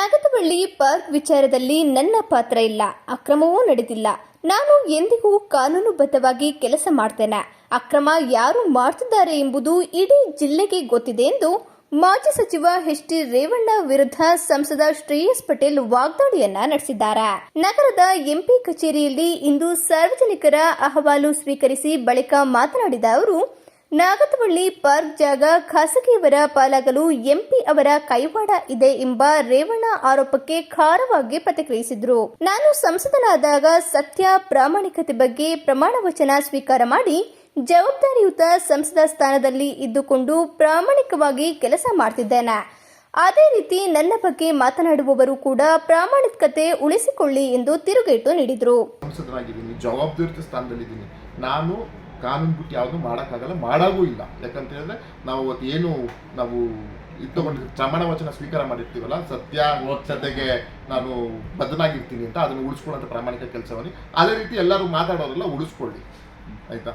ನಾಗತವಳ್ಳಿ park ವಿಚಾರದಲ್ಲಿ ನನ್ನ ಪಾತ್ರ ಇಲ್ಲ. ಅಕ್ರಮವೂ ನಡೆದಿಲ್ಲ. ನಾನು ಎಂದಿಗೂ ಕಾನೂನುಬದ್ಧವಾಗಿ ಕೆಲಸ ಮಾಡ್ತೇನೆ. ಅಕ್ರಮ ಯಾರು ಮಾಡ್ತಿದ್ದಾರೆ ಎಂಬುದು ಇಡೀ ಜಿಲ್ಲೆಗೆ ಗೊತ್ತಿದೆ ಎಂದು ಮಾಜಿ ಸಚಿವ ಎಚ್ ಟಿ ರೇವಣ್ಣ ವಿರುದ್ಧ ಸಂಸದ ಶ್ರೇಯಸ್ ಪಟೇಲ್ ವಾಗ್ದಾಳಿಯನ್ನ ನಡೆಸಿದ್ದಾರೆ. ನಗರದ ಎಂಪಿ ಕಚೇರಿಯಲ್ಲಿ ಇಂದು ಸಾರ್ವಜನಿಕರ ಅಹವಾಲು ಸ್ವೀಕರಿಸಿ ಬಳಿಕ ಮಾತನಾಡಿದ ಅವರು ನಾಗತವಳ್ಳಿ ಪಾರ್ಕ್ ಜಾಗ ಖಾಸಗಿಯವರ ಪಾಲಾಗಲು ಎಂಪಿ ಅವರ ಕೈವಾಡ ಇದೆ ಎಂಬ ರೇವಣ್ಣ ಆರೋಪಕ್ಕೆ ಖಾರವಾಗಿ ಪ್ರತಿಕ್ರಿಯಿಸಿದ್ರು. ನಾನು ಸಂಸದನಾದಾಗ ಸತ್ಯ ಪ್ರಾಮಾಣಿಕತೆ ಬಗ್ಗೆ ಪ್ರಮಾಣ ವಚನ ಸ್ವೀಕಾರ ಮಾಡಿ ಜವಾಬ್ದಾರಿಯುತ ಸಂಸದ ಸ್ಥಾನದಲ್ಲಿ ಇದ್ದುಕೊಂಡು ಪ್ರಾಮಾಣಿಕವಾಗಿ ಕೆಲಸ ಮಾಡ್ತಿದ್ದೇನೆ. ಅದೇ ರೀತಿ ನನ್ನ ಬಗ್ಗೆ ಮಾತನಾಡುವವರು ಕೂಡ ಪ್ರಾಮಾಣಿಕತೆ ಉಳಿಸಿಕೊಳ್ಳಿ ಎಂದು ತಿರುಗೇಟು ನೀಡಿದರು. ನಾನು ಕಾನೂನು ಬಿಟ್ಟು ಯಾವುದು ಮಾಡೋಕ್ಕಾಗಲ್ಲ ಮಾಡಾಗೂ ಇಲ್ಲ. ಯಾಕಂತ ಹೇಳಿದ್ರೆ ನಾವು ಅವತ್ತು ಏನು ನಾವು ಇದು ತಗೊಂಡು ಪ್ರಮಾಣ ವಚನ ಸ್ವೀಕಾರ ಮಾಡಿರ್ತೀವಲ್ಲ ಸತ್ಯ ಸತ್ಯಗೆ ನಾನು ಬದಲಾಗಿರ್ತೀನಿ ಅಂತ ಅದನ್ನು ಉಳಿಸ್ಕೊಳ್ಳೋಂಥ ಪ್ರಾಮಾಣಿಕ ಕೆಲಸವನ್ನು. ಅದೇ ರೀತಿ ಎಲ್ಲರೂ ಮಾತಾಡೋರೆಲ್ಲ ಉಳಿಸ್ಕೊಳ್ಳಿ. ಆಯ್ತಾ?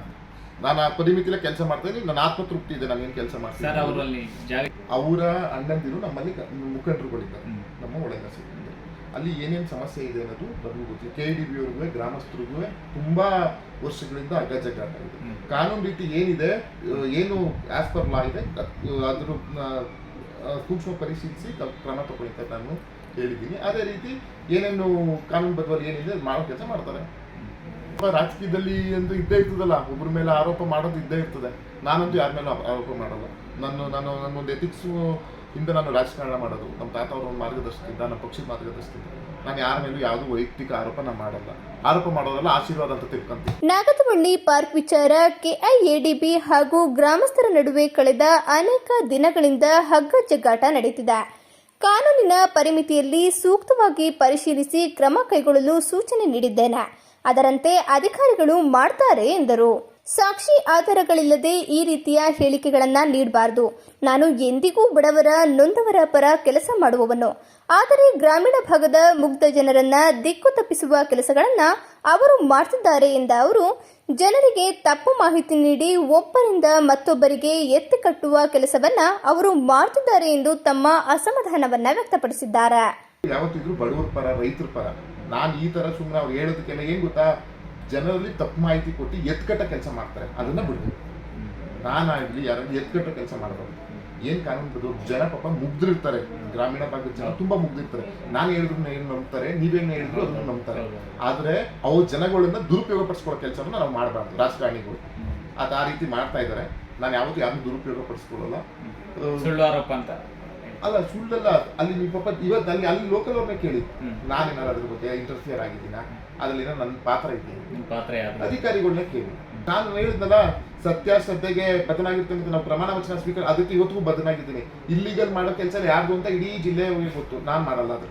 ನಾನು ಆ ಪರಿಮಿತಿಲ ಕೆಲಸ ಮಾಡ್ತಾ ಇದ್ದೀನಿ. ನನ್ನ ಆತ್ಮತೃಪ್ತಿ ಇದೆ ನಾನು ಏನು ಕೆಲಸ ಮಾಡ್ತೀನಿ. ಅವರ ಅಣ್ಣಂದಿರು ನಮ್ಮಲ್ಲಿ ಮುಖಂಡರುಗಳಿದ್ದಾರೆ. ನಮ್ಮ ಒಳಗ ಅಲ್ಲಿ ಏನೇನು ಸಮಸ್ಯೆ ಇದೆ ಅನ್ನೋದು ನಮಗೂ ಗೊತ್ತಿದೆ ಕೆ ಡಿ ಬಿ ಅವ್ರಿಗೂ ಗ್ರಾಮಸ್ಥರಿಗೂ ತುಂಬ ವರ್ಷಗಳಿಂದ ಅಗ್ಗಜಗ್ಗಾಟ ಇದೆ. ಕಾನೂನು ರೀತಿ ಏನಿದೆ ಏನು ಆಸ್ ಪರ್ ಲಾ ಇದೆ ಅದ್- ಅದ್ರ ಸೂಕ್ಷ್ಮ ಪರಿಶೀಲಿಸಿ ಕ್ರಮ ತಗೊಳ್ತಾರೆ ನಾನು ಹೇಳಿದ್ದೀನಿ. ಅದೇ ರೀತಿ ಏನೇನು ಕಾನೂನು ಬದ್ಧವಾಗಿ ಏನಿದೆ ಮಾಡೋ ಕೆಲಸ ಮಾಡ್ತಾರೆ. ರಾಜಕೀಯದಲ್ಲಿ ಅಂತ ಇದ್ದೇ ಇರ್ತದಲ್ಲ ಒಬ್ಬರ ಮೇಲೆ ಆರೋಪ ಮಾಡೋದು ಇದ್ದೇ ಇರ್ತದೆ. ನಾನಂತೂ ಯಾರ ಮೇಲೆ ಆರೋಪ ಮಾಡಲ್ಲ. ನಾನು ನಾನು ನನ್ನೊಂದು ಎಥಿಕ್ಸು ಇಂದ ನಾನು ರಾಜಕಾರಣ ಮಾಡೋದು, ನಮ್ಮ ತಾತ ಅವರ ಮಾರ್ಗದರ್ಶನದಿಂದ ನಮ್ಮ ಪಕ್ಷದ ಮಾರ್ಗದರ್ಶನದಿಂದ ನಾನು ಯಾರ ಮೇಲೂ ಯಾವುದೂ ವೈಯಕ್ತಿಕ ಆರೋಪ ನಾನು ಮಾಡಲ್ಲ. ಆರೋಪ ಮಾಡೋದಲ್ಲ ಆಶೀರ್ವಾದ ಅಂತ ತಿಳ್ಕೊಂತೀನಿ. ನಾಗತವಳ್ಳಿ ಪಾರ್ಕ್ ವಿಚಾರ, ಕೆಐಎಡಿಬಿ ಹಾಗೂ ಗ್ರಾಮಸ್ಥರ ನಡುವೆ ಕಳೆದ ಅನೇಕ ದಿನಗಳಿಂದ ಹಗ್ಗ ಜಗ್ಗಾಟ ನಡೆಯುತ್ತಿದೆ ಕಾನೂನಿನ ಪರಿಮಿತಿಯಲ್ಲಿ ಸೂಕ್ತವಾಗಿ ಪರಿಶೀಲಿಸಿ ಕ್ರಮ ಕೈಗೊಳ್ಳಲು ಸೂಚನೆ ನೀಡಿದ್ದೇನೆ. ಅದರಂತೆ ಅಧಿಕಾರಿಗಳು ಮಾಡ್ತಾರೆ ಎಂದರು. ಸಾಕ್ಷಿ ಆಧಾರಗಳಿಲ್ಲದೆ ಈ ರೀತಿಯ ಹೇಳಿಕೆಗಳನ್ನು ನೀಡಬಾರದು. ನಾನು ಎಂದಿಗೂ ಬಡವರ, ನೊಂದವರ ಪರ ಕೆಲಸ ಮಾಡುವವನು. ಆದರೆ ಗ್ರಾಮೀಣ ಭಾಗದ ಮುಗ್ಧ ಜನರನ್ನ ದಿಕ್ಕು ತಪ್ಪಿಸುವ ಕೆಲಸಗಳನ್ನ ಅವರು ಮಾಡ್ತಿದ್ದಾರೆ ಎಂದ ಅವರು, ಜನರಿಗೆ ತಪ್ಪು ಮಾಹಿತಿ ನೀಡಿ ಒಬ್ಬರಿಂದ ಮತ್ತೊಬ್ಬರಿಗೆ ಎತ್ತಿ ಕಟ್ಟುವ ಕೆಲಸವನ್ನ ಅವರು ಮಾಡ್ತಿದ್ದಾರೆ ಎಂದು ತಮ್ಮ ಅಸಮಾಧಾನವನ್ನ ವ್ಯಕ್ತಪಡಿಸಿದ್ದಾರೆ. ಯಾವತ್ತಿದ್ರು ಬಡವರ ಪರ, ರೈತರ ಪರ. ನಾನು ಈ ತರ ಸುಮ್ಮನೆ ಅವ್ರು ಹೇಳೋದಕ್ಕೆಲ್ಲ ಏನ್ ಗೊತ್ತಾ? ಜನರಲ್ಲಿ ತಪ್ಪು ಮಾಹಿತಿ ಕೊಟ್ಟು ಎತ್ಕಟ್ಟ ಕೆಲಸ ಮಾಡ್ತಾರೆ. ಅದನ್ನ ಬಿಡ್ಬೇಕು. ನಾನಾಗ್ಲಿ ಯಾರು ಎತ್ಕಟ್ಟ ಕೆಲಸ ಮಾಡಬಾರ್ದು ಏನ್ ಕಾನೂನು ಜನ ಪಾಪ ಮುಗ್ದಿರ್ತಾರೆ. ಗ್ರಾಮೀಣ ಭಾಗದ ಜನ ತುಂಬಾ ಮುಗ್ದಿರ್ತಾರೆ. ನಾನು ಹೇಳಿದ್ರು ಏನು ನಂಬ್ತಾರೆ? ನೀವೇನು ಹೇಳಿದ್ರು ಅದನ್ನ ನಂಬ್ತಾರೆ. ಆದ್ರೆ ಅವ್ರ ಜನಗಳನ್ನ ದುರುಪಯೋಗ ಪಡಿಸ್ಕೊಳ್ಳೋ ಕೆಲಸವನ್ನ ನಾವು ಮಾಡಬಾರ್ದು. ರಾಜಕಾರಣಿಗಳು ಅದು ಆ ರೀತಿ ಮಾಡ್ತಾ ಇದ್ದಾರೆ ನಾನು ಯಾವತ್ತೂ ಯಾರನ್ನೂ ದುರುಪಯೋಗ ಪಡಿಸ್ಕೊಳ್ಳಲ್ಲ ಸುಳ್ಳು ಅಂತ. ಅಲ್ಲ ಸುಳ್ಳಲ್ಲ ಅಲ್ಲಿ ನೀವು ಪಾಪ ಇವತ್ತು ಅಲ್ಲಿ ಅಲ್ಲಿ ಲೋಕಲ್ ಅವ್ರನ್ನ ಕೇಳಿ. ಹ್ಮ್. ನಾನೇನಾದ್ರು ಅದ್ರ ಬಗ್ಗೆ ಇಂಟರ್ಫಿಯರ್ ಆಗಿದ್ದೀನ? ಅದ್ರಲ್ಲಿ ಏನೋ ನನ್ನ ಪಾತ್ರ ಇದ್ದೀನಿ ನಿಮ್ಮ ಪಾತ್ರ ಅಧಿಕಾರಿಗಳನ್ನ ಕೇಳಿ. ನಾನು ಹೇಳಿದ್ನಲ್ಲ ಸತ್ಯಾಶ್ರದ್ಧೆಗೆ ಬದನಾಗಿರ್ತೇನೆ ಅಂತ ನಾವು ಪ್ರಮಾಣ ವಚನ ಸ್ವೀಕಾರ ಅದಕ್ಕೆ ಇವತ್ತಿಗೂ ಬದನಾಗಿದ್ದೀನಿ ಇಲ್ಲಿಗಲ್ ಮಾಡೋ ಕೆಲಸ ಯಾರ್ದು ಅಂತ ಇಡೀ ಜಿಲ್ಲೆಯವರಿಗೆ ಗೊತ್ತು. ನಾನು ಮಾಡಲ್ಲ ಅದು.